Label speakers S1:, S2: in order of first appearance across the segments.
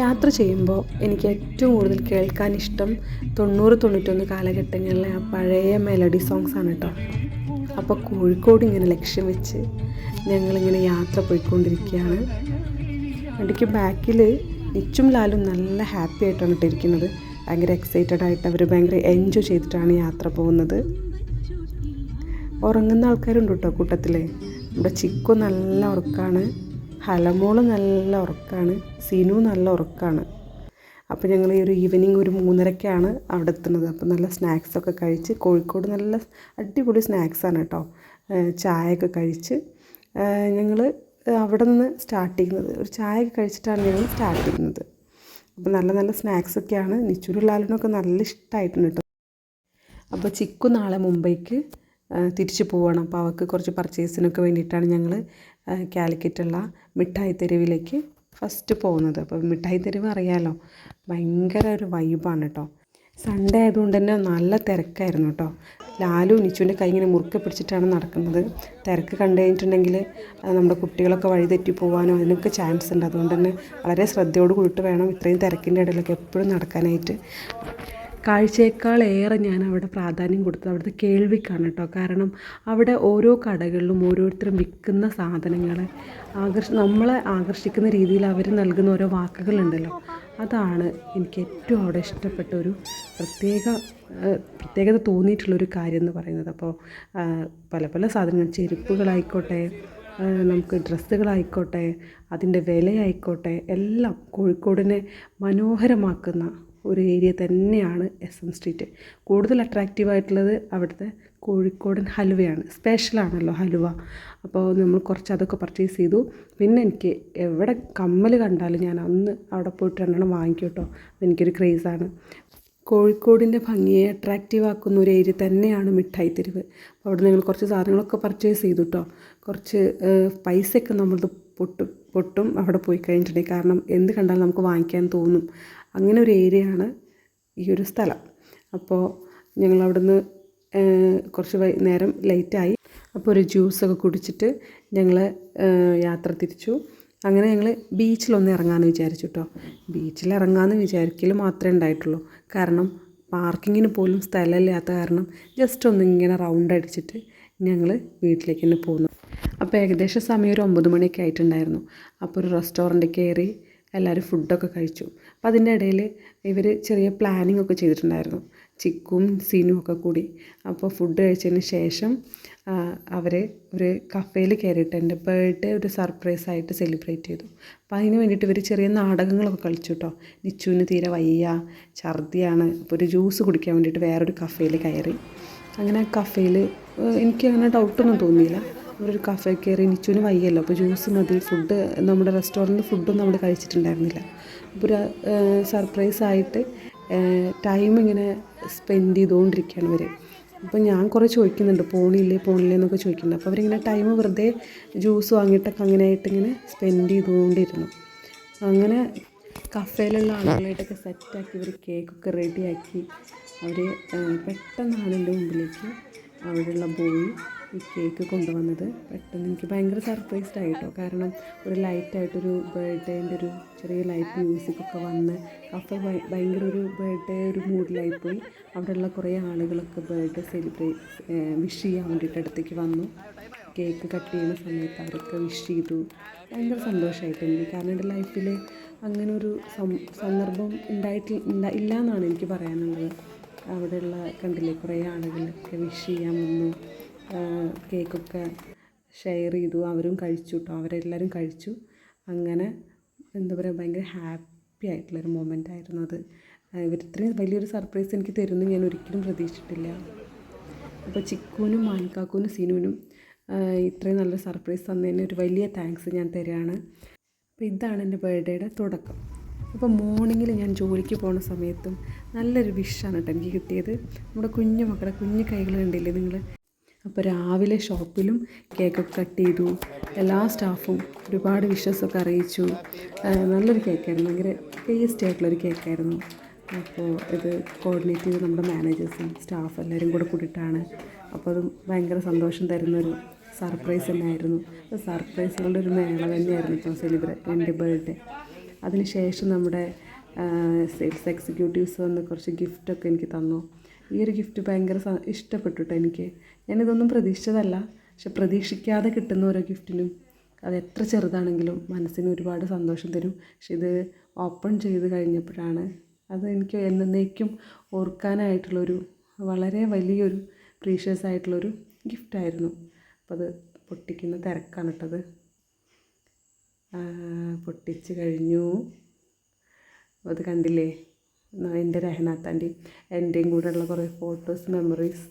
S1: യാത്ര ചെയ്യുമ്പോൾ എനിക്ക് ഏറ്റവും കൂടുതൽ കേൾക്കാൻ ഇഷ്ടം തൊണ്ണൂറ് തൊണ്ണൂറ്റൊന്ന് കാലഘട്ടങ്ങളിലെ ആ പഴയ മെലഡി സോങ്സ് ആണ് കേട്ടോ അപ്പോൾ കോഴിക്കോട് ഇങ്ങനെ ലക്ഷ്യം വെച്ച് ഞങ്ങളിങ്ങനെ യാത്ര പോയിക്കൊണ്ടിരിക്കുകയാണ്. വണ്ടിക്ക് ബാക്കിൽ നിച്ചും ലാലും നല്ല ഹാപ്പി ആയിട്ടാണ് ഇട്ടിരിക്കുന്നത് ഭയങ്കര എക്സൈറ്റഡ് ആയിട്ട് അവർ ഭയങ്കര എൻജോയ് ചെയ്തിട്ടാണ് യാത്ര പോകുന്നത്. ഉറങ്ങുന്ന ആൾക്കാരുണ്ട് കേട്ടോ കൂട്ടത്തിൽ നമ്മുടെ ചിക്കു നല്ല ഉറക്കമാണ് ഹലമോൾ നല്ല ഉറക്കമാണ് സിനു നല്ല ഉറക്കമാണ് അപ്പോൾ ഞങ്ങൾ ഈ ഒരു ഈവനിങ് ഒരു മൂന്നരക്കാണ് അവിടെ എത്തുന്നത്. അപ്പോൾ നല്ല സ്നാക്സൊക്കെ കഴിച്ച് കോഴിക്കോട് നല്ല അടിപൊളി സ്നാക്സാണ് കേട്ടോ ചായയൊക്കെ കഴിച്ച് ഞങ്ങൾ അവിടെ നിന്ന് സ്റ്റാർട്ട് ചെയ്യുന്നത്. ഒരു ചായയൊക്കെ കഴിച്ചിട്ടാണ് ഞങ്ങൾ സ്റ്റാർട്ട് ചെയ്യുന്നത്. അപ്പോൾ നല്ല നല്ല സ്നാക്സൊക്കെയാണ് നിച്ചൂരും ലാലിനൊക്കെ നല്ല ഇഷ്ടമായിട്ടുണ്ട് കേട്ടോ അപ്പോൾ ചിക്കു നാളെ മുംബൈക്ക് തിരിച്ചു പോവണം. അപ്പോൾ അവൾക്ക് കുറച്ച് പർച്ചേസിനൊക്കെ വേണ്ടിയിട്ടാണ് ഞങ്ങൾ കാലിക്കറ്റുള്ള മിഠായി തെരുവിലേക്ക് ഫസ്റ്റ് പോകുന്നത്. അപ്പോൾ മിഠായി തെരുവ് അറിയാലോ? ഭയങ്കര ഒരു വൈബാണ് കേട്ടോ സൺഡേ ആയതുകൊണ്ട് തന്നെ നല്ല തിരക്കായിരുന്നു കേട്ടോ ലാലു നിച്ചുവിന്റെ കൈ ഇങ്ങനെ മുറുക്കെ പിടിച്ചിട്ടാണ് നടക്കുന്നത്. തിരക്ക് കണ്ടു കഴിഞ്ഞിട്ടുണ്ടെങ്കിൽ നമ്മുടെ കുട്ടികളൊക്കെ വഴി തെറ്റി പോകാനോ അതിനൊക്കെ ചാൻസ് ഉണ്ട്. അതുകൊണ്ട് തന്നെ വളരെ ശ്രദ്ധയോട് കൂടിയിട്ട് വേണം ഇത്രയും തിരക്കിന്റെ ഇടയിലൊക്കെ എപ്പോഴും നടക്കാനായിട്ട്. കാഴ്ചയേക്കാളേറെ ഞാൻ അവിടെ പ്രാധാന്യം കൊടുത്തത് അവിടുത്തെ കേൾവിക്കാണ് കേട്ടോ. കാരണം അവിടെ ഓരോ കടകളിലും ഓരോരുത്തരും വിൽക്കുന്ന സാധനങ്ങളെ ആകർഷ നമ്മളെ ആകർഷിക്കുന്ന രീതിയിൽ അവർ നൽകുന്ന ഓരോ വാക്കുകളുണ്ടല്ലോ. അതാണ് എനിക്ക് ഏറ്റവും അവിടെ ഇഷ്ടപ്പെട്ട ഒരു പ്രത്യേക പ്രത്യേകത തോന്നിയിട്ടുള്ളൊരു കാര്യം എന്ന് പറയുന്നത്. അപ്പോൾ പല പല സാധനങ്ങൾ ചെരുപ്പുകളായിക്കോട്ടെ നമുക്ക് ഡ്രസ്സുകളായിക്കോട്ടെ അതിന്റെ വിലയായിക്കോട്ടെ എല്ലാം കോഴിക്കോടിനെ മനോഹരമാക്കുന്ന ഒരു ഏരിയ തന്നെയാണ് എസ് എം സ്ട്രീറ്റ്. കൂടുതൽ അട്രാക്റ്റീവ് ആയിട്ടുള്ളത് അവിടുത്തെ കോഴിക്കോടൻ ഹലുവയാണ്. സ്പെഷ്യലാണല്ലോ ഹലുവ. അപ്പോൾ നമ്മൾ കുറച്ച് അതൊക്കെ പർച്ചേസ് ചെയ്തു. പിന്നെ എനിക്ക് എവിടെ കമ്മൽ കണ്ടാലും ഞാൻ അന്ന് അവിടെ പോയിട്ട് രണ്ടെണ്ണം വാങ്ങിക്കും കേട്ടോ. അതെനിക്കൊരു ക്രേസാണ് കോഴിക്കോടിന്റെ ഭംഗിയെ അട്രാക്റ്റീവ് ആക്കുന്ന ഒരു ഏരിയ തന്നെയാണ് മിഠായി തെരുവ്. അപ്പോൾ അവിടെ ഞങ്ങൾ കുറച്ച് സാധനങ്ങളൊക്കെ പർച്ചേസ് ചെയ്തു കേട്ടോ. കുറച്ച് പൈസയൊക്കെ നമ്മളത് പൊട്ടും പൊട്ടും അവിടെ പോയി കഴിഞ്ഞിട്ടുണ്ടെങ്കിൽ കാരണം എന്ത് കണ്ടാലും നമുക്ക് വാങ്ങിക്കാൻ തോന്നും. അങ്ങനെ ഒരു ഏരിയയാണ് ഈ ഒരു സ്ഥലം. അപ്പോൾ ഞങ്ങൾ അവിടുന്ന് കുറച്ച് വൈ നേരം ലേറ്റായി അപ്പോൾ ഒരു ജ്യൂസൊക്കെ കുടിച്ചിട്ട് ഞങ്ങൾ യാത്ര തിരിച്ചു. അങ്ങനെ ഞങ്ങൾ ബീച്ചിലൊന്ന് ഇറങ്ങാമെന്ന് വിചാരിച്ചു കേട്ടോ ബീച്ചിൽ ഇറങ്ങാമെന്ന് വിചാരിക്കൽ മാത്രമേ ഉണ്ടായിട്ടുള്ളൂ. കാരണം പാർക്കിങ്ങിന് പോലും സ്ഥലമില്ലാത്ത കാരണം ജസ്റ്റ് ഒന്ന് ഇങ്ങനെ റൗണ്ട് അടിച്ചിട്ട് ഞങ്ങൾ വീട്ടിലേക്ക് തന്നെ പോന്നു. അപ്പോൾ ഏകദേശം സമയം ഒരു ഒമ്പത് മണിയൊക്കെ ആയിട്ടുണ്ടായിരുന്നു. അപ്പോൾ ഒരു റെസ്റ്റോറന്റ് കയറി എല്ലാവരും ഫുഡൊക്കെ കഴിച്ചു. അപ്പോൾ അതിന്റെ ഇടയിൽ ഇവർ ചെറിയ പ്ലാനിങ് ഒക്കെ ചെയ്തിട്ടുണ്ടായിരുന്നു. ചിക്കും സീനും ഒക്കെ കൂടി. അപ്പോൾ ഫുഡ് കഴിച്ചതിന് ശേഷം അവർ ഒരു കഫേയിൽ കയറിയിട്ട് എന്റെ ബർത്ത്ഡേ ഒരു സർപ്രൈസ് ആയിട്ട് സെലിബ്രേറ്റ് ചെയ്തു. അപ്പോൾ അതിന് വേണ്ടിയിട്ട് ഇവർ ചെറിയ നാടകങ്ങളൊക്കെ കളിച്ചു കേട്ടോ നിച്ചുവിന് തീരെ വയ്യ ഛർദിയാണ്. അപ്പോൾ ഒരു ജ്യൂസ് കുടിക്കാൻ വേണ്ടിയിട്ട് വേറൊരു കഫേയിൽ കയറി. അങ്ങനെ കഫേയിൽ എനിക്ക് അങ്ങനെ ഡൗട്ടൊന്നും തോന്നിയില്ല. ഒരു കഫേ കയറി നിച്ചുവിന് വയ്യല്ലോ അപ്പോൾ ജ്യൂസ് മതി ഫുഡ് നമ്മുടെ റെസ്റ്റോറന്റിൽ ഫുഡൊന്നും നമ്മൾ കഴിച്ചിട്ടുണ്ടായിരുന്നില്ല. അപ്പോൾ ഒരു സർപ്രൈസ് ആയിട്ട് ടൈം ഇങ്ങനെ സ്പെൻഡ് ചെയ്തുകൊണ്ടിരിക്കുകയാണ് ഇവർ അപ്പോൾ ഞാൻ കുറേ ചോദിക്കുന്നുണ്ട് പോണില്ലേ പോണില്ലേ എന്നൊക്കെ ചോദിക്കുന്നുണ്ട്. അപ്പോൾ അവരിങ്ങനെ ടൈം വെറുതെ ജ്യൂസ് വാങ്ങിയിട്ടൊക്കെ അങ്ങനെ ആയിട്ട് ഇങ്ങനെ സ്പെൻഡ് ചെയ്തുകൊണ്ടിരുന്നു അങ്ങനെ കഫേയിലുള്ള ആളുകളായിട്ടൊക്കെ സെറ്റാക്കി ഇവർ കേക്കൊക്കെ റെഡിയാക്കി അവർ പെട്ടെന്നാണ് എന്റെ മുമ്പിലേക്ക് അവിടെയുള്ള ബോയ് ഈ കേക്ക് കൊണ്ടുവന്നത്. പെട്ടെന്ന് എനിക്ക് ഭയങ്കര സർപ്രൈസ്ഡ് ആയിട്ടോ കാരണം ഒരു ലൈറ്റായിട്ടൊരു ബർത്ത്ഡേന്റെ ഒരു ചെറിയ ലൈറ്റ് മ്യൂസിക് ഒക്കെ വന്ന് കഫ ഭയ- ഭയങ്കര ഒരു ബർത്ത്ഡേ ഒരു മൂഡിലായിപ്പോയി അവിടെയുള്ള കുറേ ആളുകളൊക്കെ ബർത്ത്ഡേ സെലിബ്രേറ്റ് വിഷ് ചെയ്യാൻ വേണ്ടിയിട്ട് അടുത്തേക്ക് വന്നു. കേക്ക് കട്ട് ചെയ്യുന്ന സമയത്ത് അവരൊക്കെ വിഷ് ചെയ്തു? ഭയങ്കര സന്തോഷമായിട്ടുണ്ട് കാരണം എന്റെ ലൈഫിൽ അങ്ങനെ ഒരു സന്ദർഭം ഉണ്ടായിട്ട് ഇല്ല എന്നാണ് എനിക്ക് പറയാനുള്ളത്. അവിടെയുള്ള കണ്ടില്ലേ കുറേ ആളുകളൊക്കെ വിഷ് ചെയ്യാൻ വന്നു. കേക്കൊക്കെ ഷെയർ ചെയ്തു. അവരും കഴിച്ചു കേട്ടോ അവരെല്ലാവരും കഴിച്ചു. അങ്ങനെ എന്താ പറയുക ഭയങ്കര ഹാപ്പി ആയിട്ടുള്ളൊരു മൊമെന്റ് ആയിരുന്നു അത്. ഇവർ ഇത്രയും വലിയൊരു സർപ്രൈസ് എനിക്ക് തരുമെന്ന് ഞാൻ ഒരിക്കലും പ്രതീക്ഷിച്ചിട്ടില്ല. അപ്പോൾ ചിക്കുവിനും മാനിക്കാക്കുവിനും സിനുവിനും ഇത്രയും നല്ല സർപ്രൈസ് തന്നതിന് ഒരു വലിയ താങ്ക്സ് ഞാൻ തരികയാണ് അപ്പോൾ ഇതാണ് എന്റെ ബർത്ത്ഡേയുടെ തുടക്കം. അപ്പോൾ മോർണിംഗിൽ ഞാൻ ജോലിക്ക് പോകുന്ന സമയത്തും നല്ലൊരു വിഷാണ് കേട്ടോ എനിക്ക് കിട്ടിയത്. നമ്മുടെ കുഞ്ഞു മക്കളുടെ കുഞ്ഞു കൈകൾ കണ്ടില്ലേ നിങ്ങൾ അപ്പോൾ രാവിലെ ഷോപ്പിലും കേക്കൊക്കെ കട്ട് ചെയ്തു. എല്ലാ സ്റ്റാഫും ഒരുപാട് വിഷസൊക്കെ അറിയിച്ചു. നല്ലൊരു കേക്കായിരുന്നു. ഭയങ്കര ടേസ്റ്റി ആയിട്ടുള്ളൊരു കേക്കായിരുന്നു. അപ്പോൾ ഇത് കോർഡിനേറ്റ് ചെയ്ത് നമ്മുടെ മാനേജേഴ്സും സ്റ്റാഫ് എല്ലാവരും കൂടെ കൂടിയിട്ടാണ്. അപ്പോൾ അത് ഭയങ്കര സന്തോഷം തരുന്നൊരു സർപ്രൈസ് തന്നെയായിരുന്നു. സർപ്രൈസുകളുടെ ഒരു മേള തന്നെയായിരുന്നു ഇപ്പോൾ സെലിബ്രേറ്റ് എന്റെ ബർത്ത്ഡേ അതിനുശേഷം നമ്മുടെ സെയിൽസ് എക്സിക്യൂട്ടീവ്സ് വന്ന് കുറച്ച് ഗിഫ്റ്റൊക്കെ എനിക്ക് തന്നു. ഈ ഒരു ഗിഫ്റ്റ് ഭയങ്കര ഇഷ്ടപ്പെട്ടു കേട്ടോ എനിക്ക്. ഞാനിതൊന്നും പ്രതീക്ഷിച്ചതല്ല. പക്ഷെ പ്രതീക്ഷിക്കാതെ കിട്ടുന്ന ഓരോ ഗിഫ്റ്റിനും അത് എത്ര ചെറുതാണെങ്കിലും മനസ്സിന് ഒരുപാട് സന്തോഷം തരും. പക്ഷെ ഇത് ഓപ്പൺ ചെയ്ത് കഴിഞ്ഞപ്പോഴാണ് അത് എനിക്ക് എന്നേക്കും ഓർക്കാനായിട്ടുള്ളൊരു വളരെ വലിയൊരു പ്രീഷ്യസ് ആയിട്ടുള്ളൊരു ഗിഫ്റ്റായിരുന്നു അപ്പോൾ അത് പൊട്ടിക്കുന്ന തിരക്കാണ് കേട്ടത് പൊട്ടിച്ച് കഴിഞ്ഞു. അത് കണ്ടില്ലേ? എന്റെ രഹനാത്താന്റെയും എന്റെയും കൂടെ ഉള്ള കുറേ ഫോട്ടോസ് മെമ്മറീസ്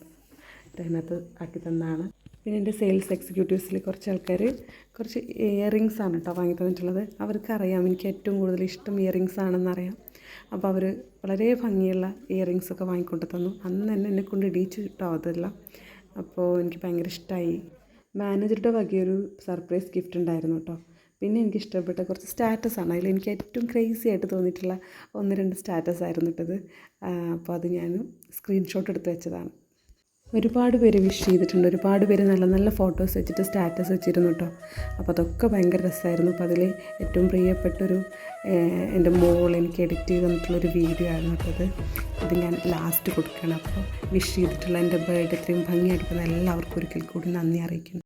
S1: രഹനാത്ത് ആക്കി തന്നതാണ് പിന്നെ എന്റെ സെയിൽസ് എക്സിക്യൂട്ടീവ്സിൽ കുറച്ച് ആൾക്കാർ കുറച്ച് ഇയറിങ്സ് ആണ് കേട്ടോ വാങ്ങി തന്നിട്ടുള്ളത്. അവർക്കറിയാം എനിക്ക് ഏറ്റവും കൂടുതൽ ഇഷ്ടം ഇയറിങ്സ് ആണെന്നറിയാം. അപ്പോൾ അവർ വളരെ ഭംഗിയുള്ള ഇയറിങ്സ് ഒക്കെ വാങ്ങിക്കൊണ്ട് തന്നു. അന്ന് തന്നെ എന്നെ കൊണ്ട് ഇടിയിച്ചു കിട്ടോ അതെല്ലാം. അപ്പോൾ എനിക്ക് ഭയങ്കര ഇഷ്ടമായി മാനേജറുടെ വകയൊരു സർപ്രൈസ് ഗിഫ്റ്റ് ഉണ്ടായിരുന്നു കേട്ടോ പിന്നെ എനിക്ക് ഇഷ്ടപ്പെട്ട കുറച്ച് സ്റ്റാറ്റസാണ് അതിൽ എനിക്ക് ഏറ്റവും ക്രേസി ആയിട്ട് തോന്നിയിട്ടുള്ള ഒന്ന് രണ്ട് സ്റ്റാറ്റസ് ആയിരുന്നു ഇട്ടത്. അപ്പോൾ അത് ഞാൻ സ്ക്രീൻഷോട്ട് എടുത്ത് വെച്ചതാണ്. ഒരുപാട് പേര് വിഷ് ചെയ്തിട്ടുണ്ട്. ഒരുപാട് പേര് നല്ല നല്ല ഫോട്ടോസ് വെച്ചിട്ട് സ്റ്റാറ്റസ് വെച്ചിരുന്നു കേട്ടോ അപ്പോൾ അതൊക്കെ ഭയങ്കര രസമായിരുന്നു അപ്പോൾ അതിൽ ഏറ്റവും പ്രിയപ്പെട്ടൊരു എന്റെ മോൾ എനിക്ക് എഡിറ്റ് ചെയ്ത് തന്നിട്ടുള്ളൊരു വീഡിയോ ആയിരുന്നു അത്. അത് ഞാൻ ലാസ്റ്റ് കൊടുക്കണം അപ്പോൾ വിഷ് ചെയ്തിട്ടുള്ള എന്റെ ബർത്ത്ഡേ ഇത്രയും ഭംഗിയായിട്ട് എല്ലാവർക്കും ഒരിക്കൽ കൂടി നന്ദി അറിയിക്കുന്നു.